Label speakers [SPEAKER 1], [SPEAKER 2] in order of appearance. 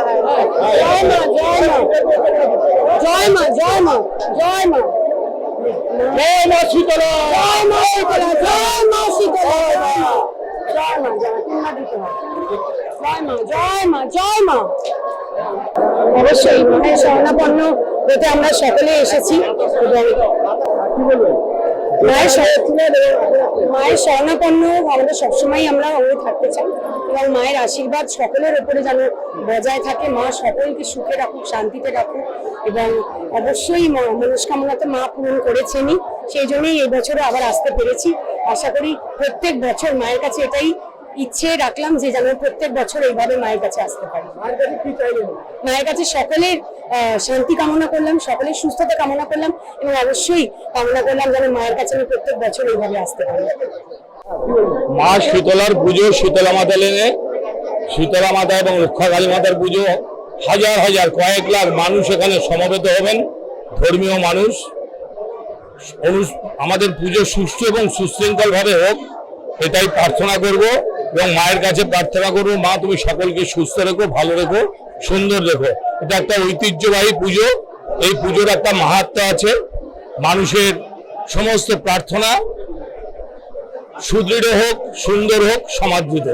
[SPEAKER 1] জয় মা জয় মা জয় মা জয় মা জয় মা
[SPEAKER 2] জয় মা শীতলা
[SPEAKER 1] জয় মা শীতলা জয় মা শীতলা জয় মা জয় মা জয় মা জয় মা জয় মা অবশ্যই মায়ের স্বর্ণাপন্ন হতে আমরা সকলে এসেছি। এবং মায়ের স্বর্ণ- মায়ের স্বর্ণাপন্ন আমাদের সবসময় আমরা হয়ে থাকতে চাই এবং মায়ের আশীর্বাদ সকলের উপরে যেন বজায় থাকে মা সকলকে সুখে রাখুক শান্তিতে রাখুক এবং অবশ্যই মনস্কামনা তো মা পূরণ করেছেনই। সেই জন্যই এই বছরও আবার আসতে পেরেছি। আশা করি প্রত্যেক বছর মায়ের কাছে এটাই ইচ্ছে রাখলাম যে যেন প্রত্যেক বছর এইভাবে মায়ের কাছে আসতে পারি।
[SPEAKER 2] মায়ের কাছে
[SPEAKER 1] সকলের শান্তি কামনা করলাম, সকলের সুস্থতা কামনা করলাম এবং অবশ্যই কামনা করলাম যেন মায়ের কাছে আমি প্রত্যেক বছর এইভাবে আসতে পারি।
[SPEAKER 3] মা শীতলার পুজো, শীতলা মাতা লেনে, শীতলা মাতা এবং রক্ষা কালী মাতার পুজো, হাজার হাজার, কয়েক লাখ মানুষ এখানে সমবেত হবেন, ধর্মীয় মানুষ। আমাদের পুজো সুষ্ঠু এবং সুশৃঙ্খল ভাবে হোক, এটাই প্রার্থনা করব এবং মায়ের কাছে প্রার্থনা করব, মা তুমি সকলকে সুস্থ রেখো, ভালো রেখো, সুন্দর রেখো। এটা একটা ঐতিহ্যবাহী পুজো এই পুজোর একটা মাহাত্ম আছে মানুষের সমস্ত প্রার্থনা সুদৃঢ় হোক, সুন্দর হোক, সমাদৃত।